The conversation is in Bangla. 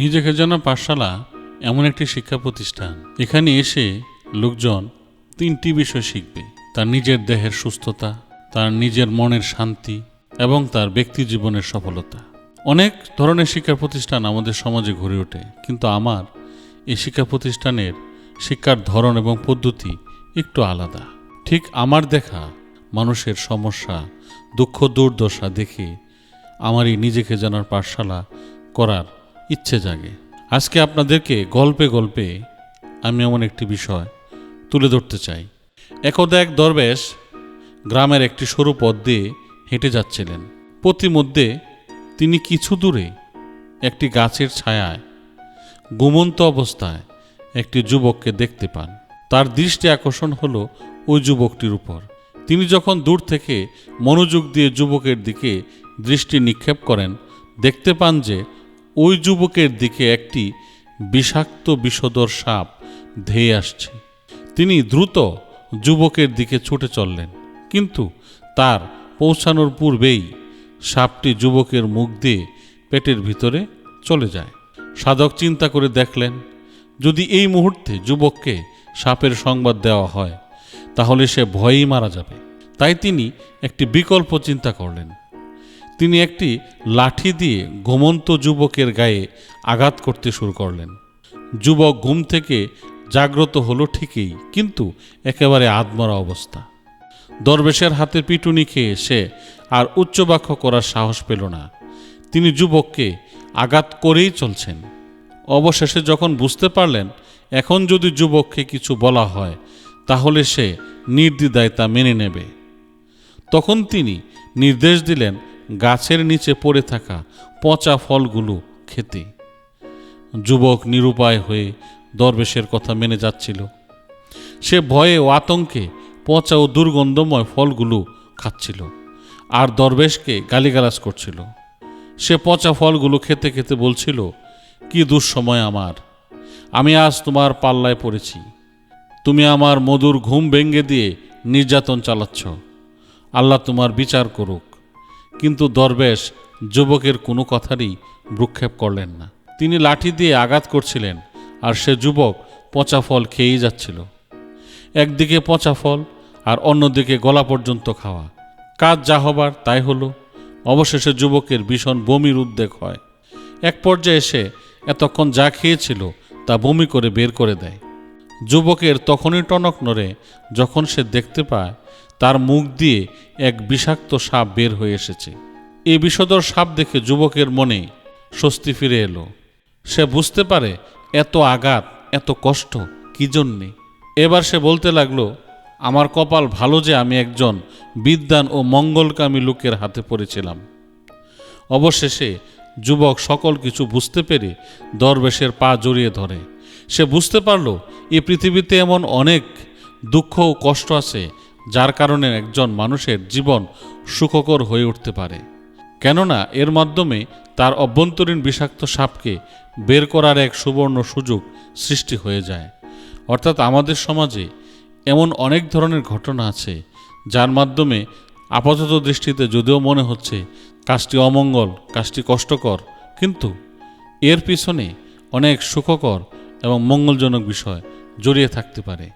নিজেকে জানা পাঠশালা এমন একটি শিক্ষা প্রতিষ্ঠান। এখানে এসে লোকজন তিনটি বিষয় শিখবে। তার নিজের দেহের সুস্থতা, তার নিজের মনের শান্তি এবং তার ব্যক্তি জীবনের সফলতা। অনেক ধরনের শিক্ষা প্রতিষ্ঠান আমাদের সমাজে গড়ে ওঠে, কিন্তু আমার এই শিক্ষা প্রতিষ্ঠানের শিক্ষার ধরন এবং পদ্ধতি একটু আলাদা। ঠিক আমার দেখা মানুষের সমস্যা, দুঃখ, দুর্দশা দেখে আমারই নিজেকে জানার পাঠশালা করার ইচ্ছে জাগে। আজকে আপনাদেরকে গল্পে গল্পে আমি এমন একটি বিষয় তুলে ধরতে চাই। একদা এক দরবেশ গ্রামের একটি সরু পথ দিয়ে হেঁটে যাচ্ছিলেন। প্রতিমধ্যে তিনি কিছু দূরে একটি গাছের ছায়ায় গুমন্ত অবস্থায় একটি যুবককে দেখতে পান। তার দৃষ্টি আকর্ষণ হলো ওই যুবকটির উপর। তিনি যখন দূর থেকে মনোযোগ দিয়ে যুবকের দিকে দৃষ্টি নিক্ষেপ করেন, দেখতে পান যে ওই যুবকের দিকে একটি বিষাক্ত বিষধর সাপ ধেয়ে আসছে। তিনি দ্রুত যুবকের দিকে ছুটে চললেন, কিন্তু তার পৌঁছানোর পূর্বেই সাপটি যুবকের মুখ দিয়ে পেটের ভিতরে চলে যায়। সাধক চিন্তা করে দেখলেন, যদি এই মুহূর্তে যুবককে সাপের সংবাদ দেওয়া হয়, তাহলে সে ভয়েই মারা যাবে। তাই তিনি একটি বিকল্প চিন্তা করলেন। তিনি একটি লাঠি দিয়ে ঘুমন্ত যুবকের গায়ে আঘাত করতে শুরু করলেন। যুবক ঘুম থেকে জাগ্রত হলো ঠিকই, কিন্তু একেবারে আদমরা অবস্থা। দরবেশের হাতে পিটুনি খেয়ে সে আর উচ্চবাক্য করার সাহস পেল না। তিনি যুবককে আঘাত করেই চলছেন। অবশেষে যখন বুঝতে পারলেন, এখন যদি যুবককে কিছু বলা হয়, তাহলে সে নির্দ্বিধায় তা মেনে নেবে। তখন তিনি নির্দেশ দিলেন গাছের নিচে পড়ে থাকা পচা ফলগুলো খেতে। যুবক নিরুপায় হয়ে দরবেশের কথা মেনে যাচ্ছিল। সে ভয়ে ও আতঙ্কে পচা ও দুর্গন্ধময় ফলগুলো খাচ্ছিল আর দরবেশকে গালিগালাজ করছিল। সে পচা ফলগুলো খেতে খেতে বলছিল, কি দুঃসময় আমার। আমি আজ তোমার পাল্লায় পড়েছি। তুমি আমার মধুর ঘুম ভেঙ্গে দিয়ে নির্যাতন চালাচ্ছ। আল্লাহ তোমার বিচার করুক। কিন্তু দরবেশ যুবকের কোনো কথারই ভ্রুক্ষেপ করলেন না। তিনি লাঠি দিয়ে আঘাত করছিলেন আর সে যুবক পচা ফল খেয়েই যাচ্ছিল। একদিকে পচা ফল আর অন্যদিকে গলা পর্যন্ত খাওয়া। কাজ যা হবার তাই হলো। অবশেষে যুবকের ভীষণ বমির উদ্বেগ হয়। এক পর্যায়ে এসে এতক্ষণ যা খেয়েছিল তা বমি করে বের করে দেয়। যুবকের তখনই টনক নড়ে, যখন সে দেখতে পায়, তার মুখ দিয়ে এক বিষাক্ত সাপ বের হয়ে এসেছে। এই বিষধর সাপ দেখে যুবকের মনে স্বস্তি ফিরে এলো। সে বুঝতে পারে, এত আঘাত, এত কষ্ট, কি জন্যে? এবার সে বলতে লাগল, আমার কপাল ভালো যে আমি একজন বিদ্যান ও মঙ্গলকামী লোকের হাতে পড়েছিলাম। অবশেষে যুবক সকল কিছু বুঝতে পেরে দরবেশের পা জড়িয়ে ধরে। সে বুঝতে পারল এই পৃথিবীতে এমন অনেক দুঃখ ও কষ্ট আছে, যার কারণে একজন মানুষের জীবন সুখকর হয়ে উঠতে পারে। কেননা, এর মাধ্যমে তার অভ্যন্তরীণ বিষাক্ত সাপকে বের করার এক সুবর্ণ সুযোগ সৃষ্টি হয়ে যায়। অর্থাৎ আমাদের সমাজে এমন অনেক ধরনের ঘটনা আছে, যার মাধ্যমে আপাতত দৃষ্টিতে যদিও মনে হচ্ছে কাজটি অমঙ্গল, কাজটি কষ্টকর, কিন্তু এর পিছনে অনেক সুখকর এবং মঙ্গলজনক বিষয় জড়িয়ে থাকতে পারে।